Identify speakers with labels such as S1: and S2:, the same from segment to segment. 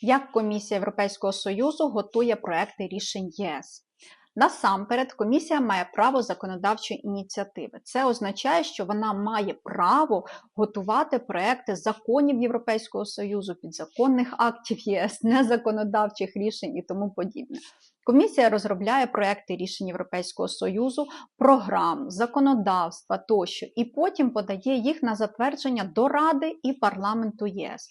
S1: Як Комісія Європейського Союзу готує проекти рішень ЄС? Насамперед, комісія має право законодавчої ініціативи. Це означає, що вона має право готувати проекти законів Європейського Союзу, підзаконних актів ЄС, незаконодавчих рішень і тому подібне. Комісія розробляє проекти рішень Європейського Союзу, програм, законодавства тощо, і потім подає їх на затвердження до Ради і парламенту ЄС.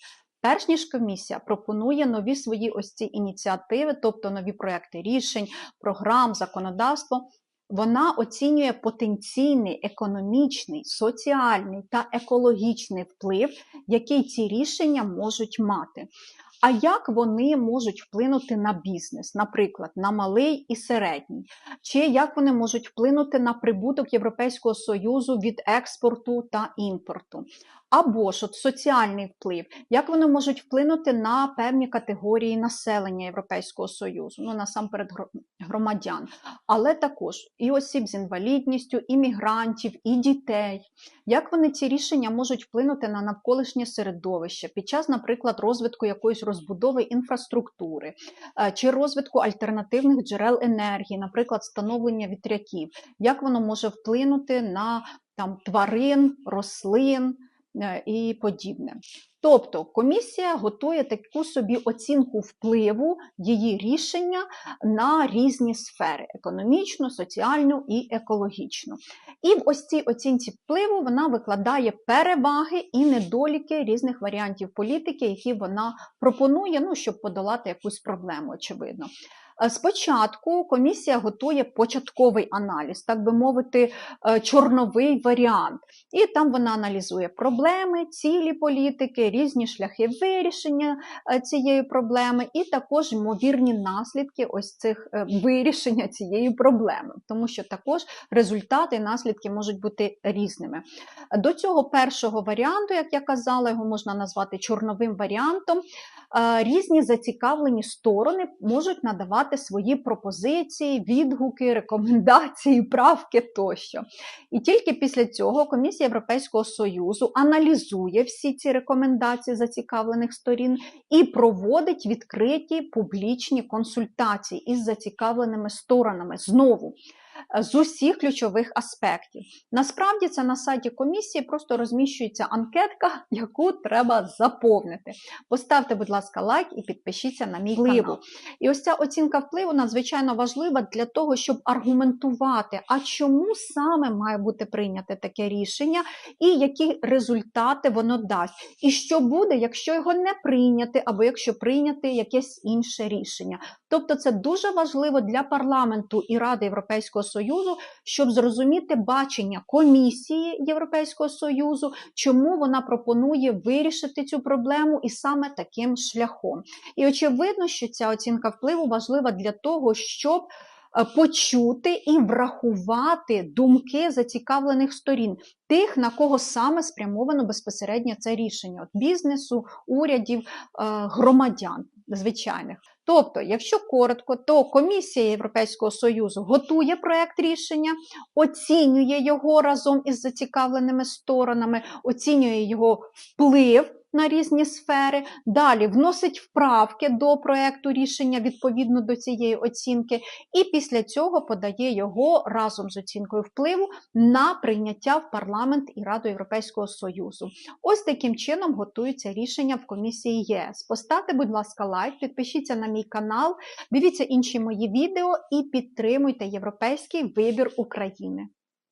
S1: Перш ніж комісія пропонує нові свої ось ці ініціативи, тобто нові проекти рішень, програм, законодавство, вона оцінює потенційний економічний, соціальний та екологічний вплив, який ці рішення можуть мати. А як вони можуть вплинути на бізнес, наприклад, на малий і середній, чи як вони можуть вплинути на прибуток Європейського Союзу від експорту та імпорту? Або ж от соціальний вплив, як вони можуть вплинути на певні категорії населення Європейського Союзу, ну насамперед громадян, але також і осіб з інвалідністю, і мігрантів, і дітей. Як вони ці рішення можуть вплинути на навколишнє середовище під час, наприклад, розвитку якоїсь розбудови інфраструктури е, чи розвитку альтернативних джерел енергії, наприклад, встановлення вітряків, як воно може вплинути на там, тварин, рослин і подібне. Тобто комісія готує таку собі оцінку впливу її рішення на різні сфери економічну, соціальну і екологічну. І в ось цій оцінці впливу вона викладає переваги і недоліки різних варіантів політики, які вона пропонує, ну, щоб подолати якусь проблему, очевидно. Е, спочатку комісія готує початковий аналіз, так би мовити, е, чорновий варіант. І там вона аналізує проблеми, цілі політики, різні шляхи вирішення е, цієї проблеми, і також ймовірні наслідки ось цих вирішення цієї проблеми, тому що також результати і наслідки можуть бути різними. До цього першого варіанту, як я казала, його можна назвати чорновим варіантом. Різні зацікавлені сторони можуть надавати надавати свої пропозиції, відгуки, рекомендації, правки тощо. І тільки після цього Комісія Європейського Союзу аналізує всі ці рекомендації зацікавлених сторін і проводить відкриті публічні консультації із зацікавленими сторонами знову з усіх ключових аспектів. Насправді це на сайті комісії просто розміщується анкетка, яку треба заповнити. Поставте, будь ласка, лайк і підпишіться на мій впливу. канал. І ось ця оцінка впливу надзвичайно важлива для того, щоб аргументувати, а чому саме має бути прийняте таке рішення, і які результати воно дасть. І що буде, якщо його не прийняти, або якщо прийняти якесь інше рішення. Тобто це дуже важливо для парламенту і Ради Європейського Союзу, щоб зрозуміти бачення комісії Європейського Союзу, чому вона пропонує вирішити цю проблему і саме таким шляхом. І очевидно, що ця оцінка впливу важлива для того, щоб е, Почути і врахувати думки зацікавлених сторін, тих, на кого саме спрямовано безпосередньо це рішення от бізнесу, урядів, е, громадян звичайних. Тобто, якщо коротко, то комісія Європейського Союзу готує проект рішення, оцінює його разом із зацікавленими сторонами, оцінює його вплив на різні сфери, далі вносить вправки до проекту рішення відповідно до цієї оцінки, і після цього подає його разом з оцінкою впливу на прийняття в парламент і Раду Європейського Союзу. Ось таким чином готуються рішення в комісії ЄС. Поставте, будь ласка, лайк, підпишіться на мій канал, дивіться інші мої відео і підтримуйте європейський вибір України.